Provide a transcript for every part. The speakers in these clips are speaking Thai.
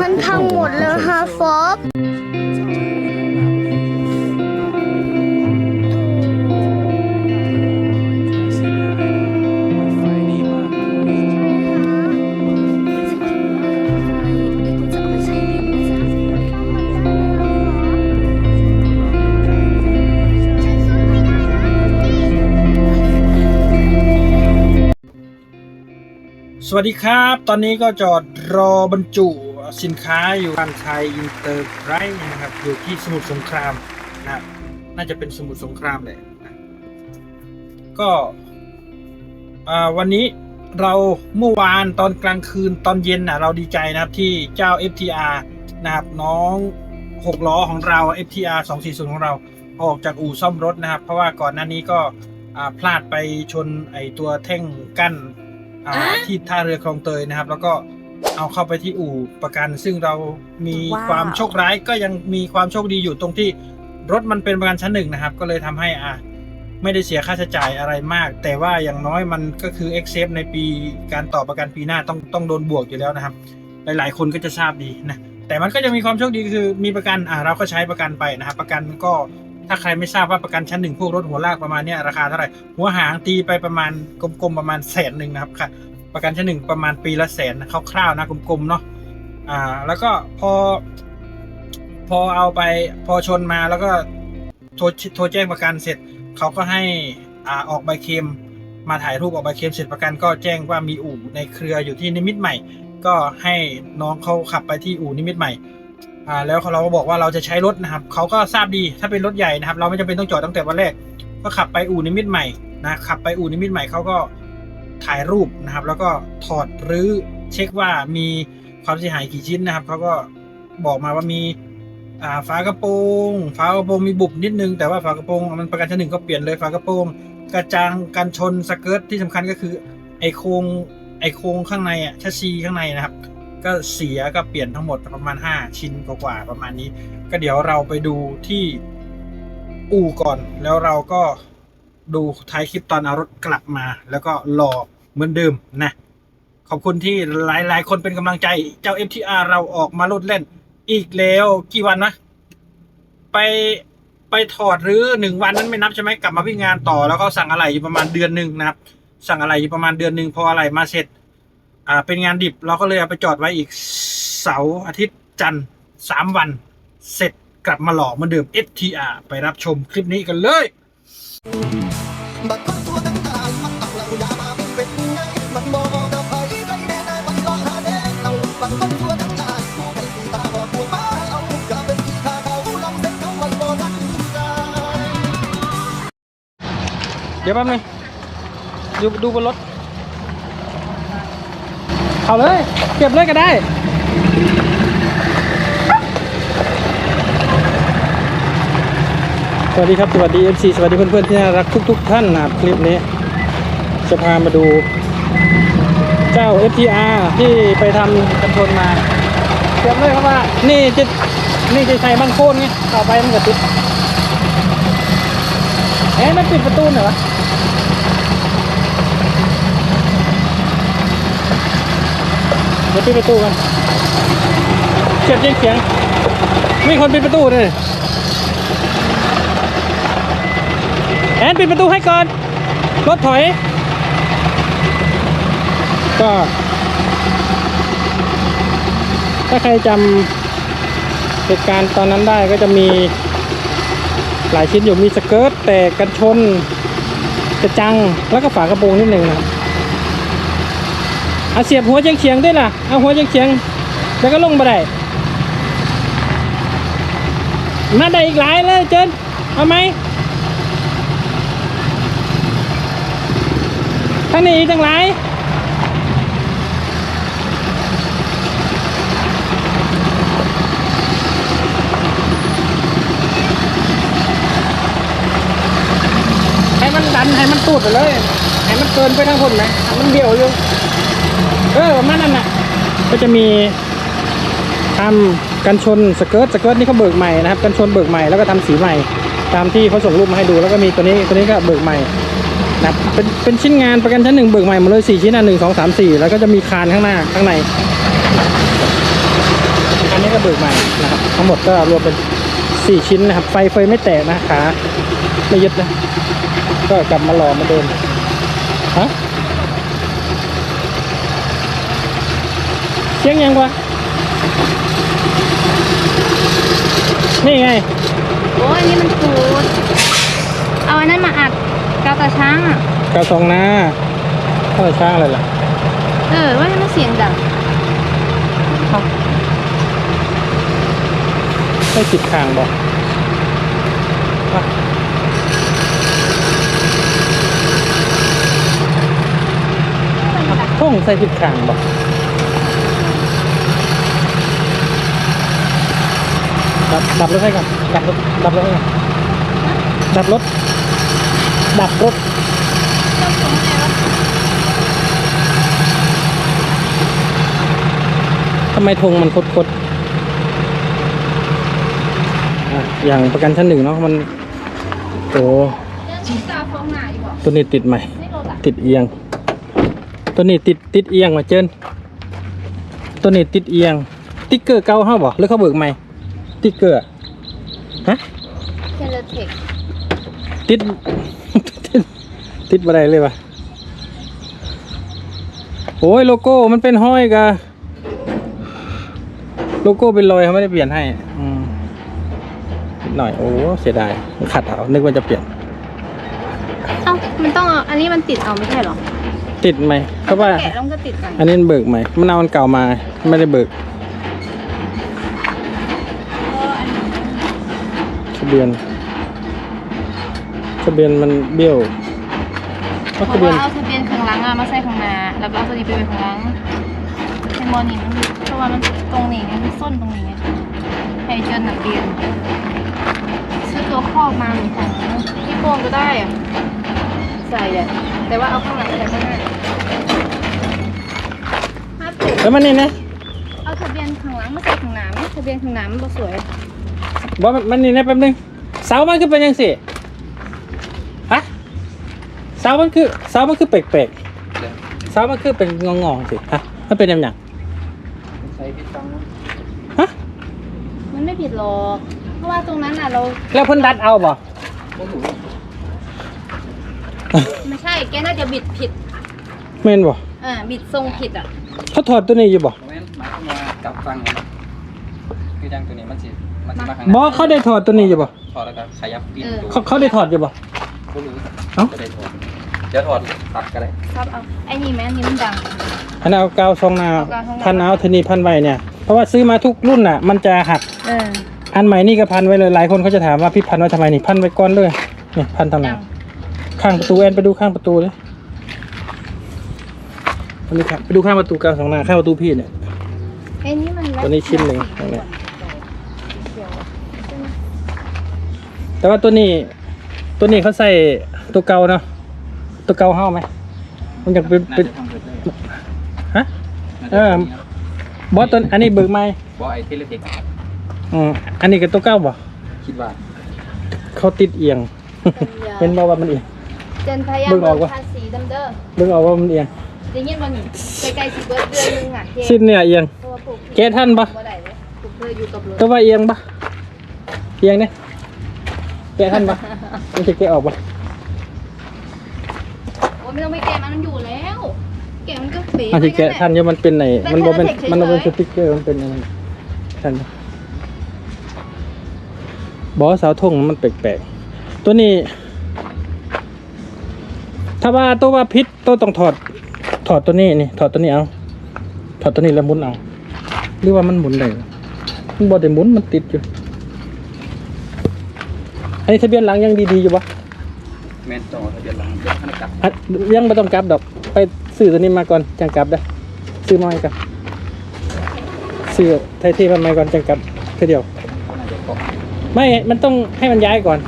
มันพังหมดแล้วฮะฟอบสวัสดีครับ ตอนนี้ก็จอดรอบรรจุ สินค้าอยู่ร้านไทยอินเตอร์ไพรส์นะครับ อยู่ที่สมุทรสงครามนะครับน่าจะเป็นสมุทรสงครามเลยนะก็อ่าวันนี้เราเมื่อวานตอนกลางคืนตอนเย็นนะเราดีใจนะครับที่เจ้า FTR นะครับน้องหกล้อของเรา FTR 240 ของเราออกจากอู่ซ่อมรถนะครับ เพราะว่าก่อนหน้านี้ก็อ่าพลาดไปชนไอตัวแท่งกั้นอ่าที่ท่าเรือคลองเตยนะครับ แล้วก็ เอาเข้าไปที่อู่ประกัน ซึ่งเรามีว้าว ความโชคร้ายก็ยังมีความโชคดีอยู่ตรงที่รถมันเป็นประกันชั้นหนึ่งนะครับ ก็เลยทำให้อ่าไม่ได้เสียค่าใช้จ่ายอะไรมาก แต่ว่าอย่างน้อยมันก็คือ e x c e p ในปีการต่อประกันปีหน้าต้องต้องโดนบวกอยู่แล้วนะครับ หลาย ๆ คนก็จะทราบดีนะ แต่มันก็จะมีความโชคดีคือมีประกันอ่าเราก็ใช้ประกันไปนะครับ ประกันก็ถ้าใครไม่ทราบว่าประกันชั้นหนึ่งพวกรถหัวลากประมาณเนี้ยราคาเท่าไหร่ หัวหางตีไปประมาณกลมๆประมาณแสนหนึ่งนะครับค่ะ ประกันชั้นหนึ่งประมาณปีละแสนคร่าวๆนะกลมๆเนาะอ่า แล้วก็พอ พอเอาไปพอชนมาแล้วก็โทรโทรแจ้งประกันเสร็จเขาก็ให้อ่าออกใบเคมมาถ่ายรูปออกใบเคมเสร็จประกันก็แจ้งว่ามีอู่ในเครืออยู่ที่นิมิตใหม่ ก็ให้น้องเขาขับไปที่อู่นิมิตใหม่อ่าแล้วเราก็บอกว่าเราจะใช้รถนะครับเขาก็ทราบดีถ้าเป็นรถใหญ่นะครับ เราไม่จำเป็นต้องจอดตั้งแต่วันแรก ก็ขับไปอู่นิมิตใหม่นะขับไปอู่นิมิตใหม่เขาก็ ถ่ายรูปนะครับ แล้วก็ถอดหรือเช็คว่ามีความเสียหายกี่ชิ้นนะครับเขาก็บอกมาว่ามีาฝากระโปรงฝากระโปรงมีบุบนิดนึง แต่ว่าฝากระโปรงมันประกันชั้นหนึ่งก็เปลี่ยนเลยฝากระโปรงกระจังกันชนสเกิร์ตที่สำคัญก็คือไอโครงไอโครงข้างในอะชัชซีข้างในนะครับ ก็เสียก็เปลี่ยนทั้งหมดประมาณ 5 ชิ้นกว่าประมาณนี้ ก็เดี๋ยวเราไปดูที่อู่ก่อนแล้วเราก็ ดูท้ายคลิปตอนเอารถกลับมา แล้วก็รอเหมือนเดิมนะ ขอบคุณที่หลายๆ คนเป็นกำลังใจเจ้า FTR เราออกมาลดเล่น อีกแล้วกี่วันนะ ไปไปถอดหรือหนึ่งวันนั้นไม่นับใช่ไหมกลับมาวิ่งงานต่อแล้วก็สั่งอะไรอยู่ประมาณเดือนหนึ่งนะครับ สั่งอะไรอยู่ประมาณเดือนหนึ่งพออะไรมาเสร็จ อ่าเป็นงานดิบเราก็เลยเอาไปจอดไว้อีกเสาร์อาทิตย์จันทร์สามวัน เสร็จกลับมาหล่อเหมือนเดิม FTR ไปรับชมคลิปนี้กันเลย เราอย่ามาเป็นไงมันบอกกับใครไรแน่ได้มันรอหาแน่เราบักคนตัวต่างๆผู้ให้สีตาบอกผู้มอยู่ดี๋ยวแป๊บนึงดูดูบนรถ เอาเลย เก็บเลยก็ได้ สวัสดีครับสวัสดี FC สวัสดีเพื่อนๆที่น่ารักทุก ๆ ท่านนะครับคลิปนี้ จะพามาดูเจ้า FTR ที่ไปทำกันชนมาเก็บเลยครับว่า นี่จะนี่จะใช้บางโคนไงต่อไปมันก็ติดเอ๊ะมันปิดประตูเหน่อยวะเดี๋ยวปิดประตูกันเสียบยิงเสียงมีคนปิดประตูเลย แอนปิดประตูให้ก่อน รถถอย ก็ ถ้าใครจำเหตุการณ์ตอนนั้นได้ก็จะมีหลายชิ้นอยู่มีสเกิร์ตแต่กันชนกระจังแล้วก็ฝากระโปรงนิดหนึ่งนะเอาเสียบหัวเฉียงเฉียงด้วยล่ะ เอาหัวเฉียงเฉียง แล้วก็ลงมาได้ มาได้อีกหลายเลยเจนเอาไหม ทั้งนี้อีกตั้งหลายให้มันดันให้มันตูดไปเลย ให้มันเกินไปทั้งคนไหมให้มันเดี่ยวอยู่เออประมาณนั้นน่ะ ก็จะมีทำกันชนสเกิร์ตสเกิร์ตนี่เขาเบิกใหม่นะครับกันชนเบิกใหม่แล้วก็ทำสีใหม่ ตามที่เขาส่งรูปมาให้ดู แล้วก็มีตัวนี้ตัวนี้ก็เบิกใหม่ นะครับเป็นเป็นชิ้นงานประกันชั้นหนึ่งเบิกใหม่หมดเลยสี่ชิ้นอะหนึ่งสองสามสี่แล้วก็จะมีคานข้างหน้าข้างในนี้ก็เบิกใหม่นะครับ ทั้งหมดก็รวมเป็นสี่ชิ้นนะครับ ไฟไฟไม่แตกนะขาไม่ยึดนะ ก็กลับมาหล่อมาเดิมฮะเสียงยังวะนี่ไง โอ้ยอันนี่มันขูด เอาอันนั้นมาอัด กาวตาช้างอะ กระทรงหน้าข้าวช่างอะไรล่ะเออว่าให้มันเสียงดังได้ติดคางบอกท่งใส่ติดคางบอกดับดับรถให้ก่อนดับรถดับรถให้ก่อนดับรถ ดับรถทำไมธงมันคดคดๆอะอย่างประกันชั้นหนึ่งเนาะมันโอ้ชีตาฟองหนาอยู่บอกตัวนี้ติดใหม่ไม่โดนละติดเอียง ตัวนี้ติดติดเอียงมาเจนตัวนี้ติดเอียง ติ๊กเกอร์เก่าเฮาบ่หรือเขาเบิกใหม่ ติ๊กเกอร์อะฮะเทเลเทคติดติด ติดอะไรเลยวะโอ้ยโลโก้มันเป็นห้อยกะโลโก้เป็นรอยเขาไม่ได้เปลี่ยนให้อืมนิดหน่อยโอ้เสียดายมันขัดเอานึกว่าจะเปลี่ยนเอ้ามันต้องเอาอันนี้มันติดเอาไม่ใช่เหรอติดไหมเพราะว่า แกะแล้วมันก็ติดกันอันนี้มันเบิกใหม่มันเอาอันเก่ามา ไม่ได้เบิกทะเบียนทะเบียนมันเบี้ยว เพราเพทะเบียนเอาทะเบียนข้างหลังอะมาใส่ข้างหน้าแล้วก็เอาตัวนี้ไปไว้ข้างหลังเป็นโมอนี่มันเพราะว่ามันตรงนี้ไงมันส้นตรงนี้ไงให้เจอหนักเรียนซื้อตัวครอบมาเหมือนของญี่โปุ่นก็ได้อะใส่อะแต่ว่าเอาข้างหลังใส่ข้างหน้าแล้วมันนี่นะเอาทะเบียนข้างหลังมาใส่ข้างหน้าไหมทะเบียนข้างหน้ามันบ่สวยบอกมันนี่นะแป๊บนึงเสามันคือเป็นยังสิ สามันคือเสามันคือแปลกๆเสามันคือเป็นงองๆสิฮะมันเป็นยังไงใช้พิษฟังฮะมันไม่ผิดหรอก เพราะว่าตรงนั้นอะเราแล้วเพิ่นดัดเอาบ่โอ้โหไม่ใช่แกน่าจะบิดผิดแม่นบ่อ่าบิดทรงผิดอะเขาถอดตัวนี้อยู่บ่เพราะงั้นหมายความว่ากลับฟังนะคือจังตัวนี้มันสิมันสิมาข้างบ่เขาได้ถอดตัวนี้อยู่บ่ถอดแล้วก็ขยับปิ้นตัวเขาเขาได้ถอดอยู่บ่ก็รู้เอ้า จะได้ถอด เดี๋ยวถอดตัดก็ได้ครับเอาไอ้นี่แม่อันนี้มันดังอันนั้นเอากาวซองนาเอากาวซองนา พันเอาเทนี่พันไว้เนี่ย เพราะว่าซื้อมาทุกรุ่นน่ะ มันจะหัก เอออันใหม่นี่ก็พันไว้เลย หลายคนเขาจะถามว่าพี่พันไว้ทำไมนี่พันไว้ก้อนเลยนี่พันทำไมดังข้างประตูแอนไปดูข้างประตูเลยอันนี้ครับไปดูข้างประตูกลางสองหน้าข้างประตูพี่เนี่ย ไอ้นี่มันตัวนี้ชิ้นหนึ่งตรงเนี้ยแต่ว่าตัวนี้ ตัวนี้เขาใส่ตัวเก่าเนาะ ตัวเก่าเฮ้าไหม มันอยากเป็นน่าเป็นจะทำเสร็จเลยฮะ น่าเอจะอทำนี้นะบอสตัวอันนี้เบิกไหมเพราะไอ้เทเลเทคอืมอันนี้ก็ตัวเก่าบ่คิดว่าเขาติดเอียงเป็นบ่ว่ามันเอียง เจนพยายามเบิ่งออกวะ ภาษีดำเด้อเบิ่งเอาว่ามันเอียงอย่างเงี้ยมันใกล้ๆสิเบิดเดือนหนึงอะเจ๊สิ้นเนี่ยเอียงเพราะว่าปลูกแกะทันปะ บ่ได้เลยปลูกเพื่ออยู่กับรถตัวว่าเอียงปะเอียงเนี่ยแกะทันปะมันจะแกะออกปะโอ้ ไม่ต้องไปแกะมันมันอยู่แล้ว แกะมันก็เป๋มันจะแกะทันอยังมันเป็นไหนเป็มันนบ่เป็นเทคเฉยๆมันบ่เป็นสติ๊กเกอร์มันเป็นอะไรทันปะบอสเสาธงมันแปลกๆ ตัวนี้ ถ้าว่าตัวว่าพิษตัวต้องถอด ถอดตัวนี้นี่ ถอดตัวนี้เอา ถอดตัวนี้แล้วหมุนเอา หรือว่ามันหมุนได้มันบ่ได้หมุนมันติดอยู่ อันนี้ทะเบียนหลังยังดีๆอยู่ปะ แม่นต้องเอาทะเบียนหลังเดี๋ยวให้กลับอะยังไม่ต้องกลับดอก ไปซื้อตัวนี้มาก่อนจังกลับได้อซื้อมาให้กันซื้อไทยที่มาใหม่ก่อนจังกลับแค่เดียว น่าจะเกาะไม่ มันต้องให้มันย้ายก่อน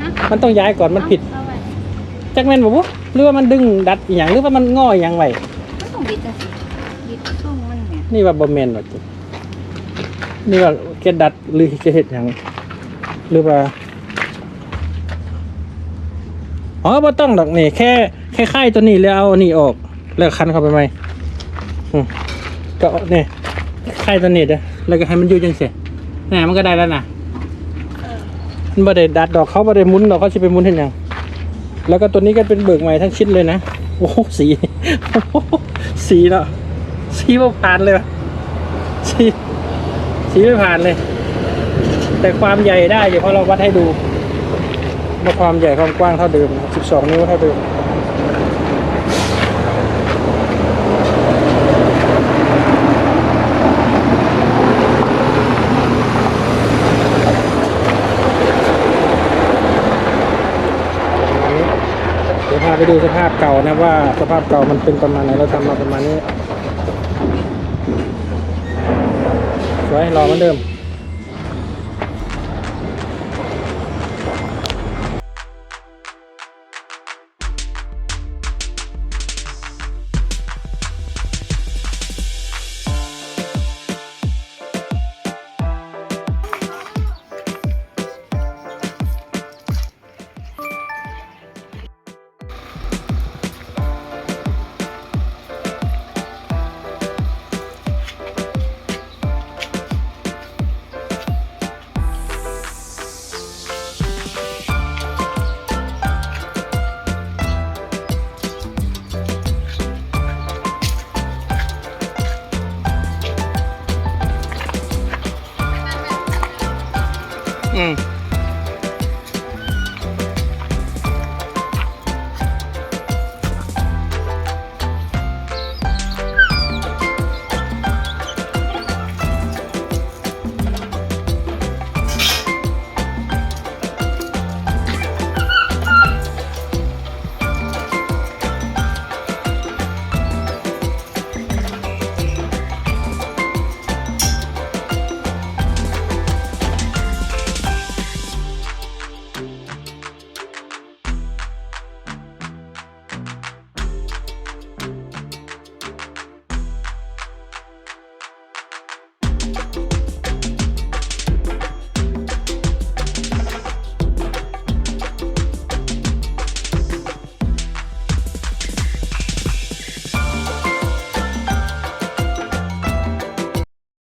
ฮะ มันต้องย้ายก่อน มันผิด เอาไว้จักแม่นบ่บุหรือว่ามันดึงดัดอหย่างหรือว่ามันง้ออหย่างไว้มันต้องบิดจังสิบิดช่วงมันเนี่ยนี่ว่าบ่แม่นว่าจินี่ว่าแกดัดหรือแกเฮ็ดหยังหรือว่า อ๋อบ่ต้องดอกนี่แค่แค่ค่ายตัวนี้แล้วเอาอันนี้ออก แล้วคันเข้าไปไหมอืมก็เอานี่ค่ายตัวนี้เด้อแล้วก็ให้มันอยู่จังเสียนี่มันก็ได้แล้วนะมันบ่ได้ดัดดอกเขาบ่ได้หมุนดอกเขาจะไปหมุนเห็นยังแล้วก็ตัวนี้ก็เป็นเบิกใหม่ทั้งชิ้นเลยนะโอ้โหสีโอ้โหสีเนาะสีไม่ผ่านเลยวะสีสีไม่ผ่านเลย แต่ความใหญ่ได้เดี๋ยวพอเราวัดให้ดู ว่าความใหญ่ความกว้างเท่าเดิมนะครับ12 นิ้วเท่าเดิมเดี๋ยวพาไปดูสภาพเก่านะว่าสภาพเก่ามันเป็นประมาณไหนเราทำมาประมาณนี้ สวยรอเหมือนเดิม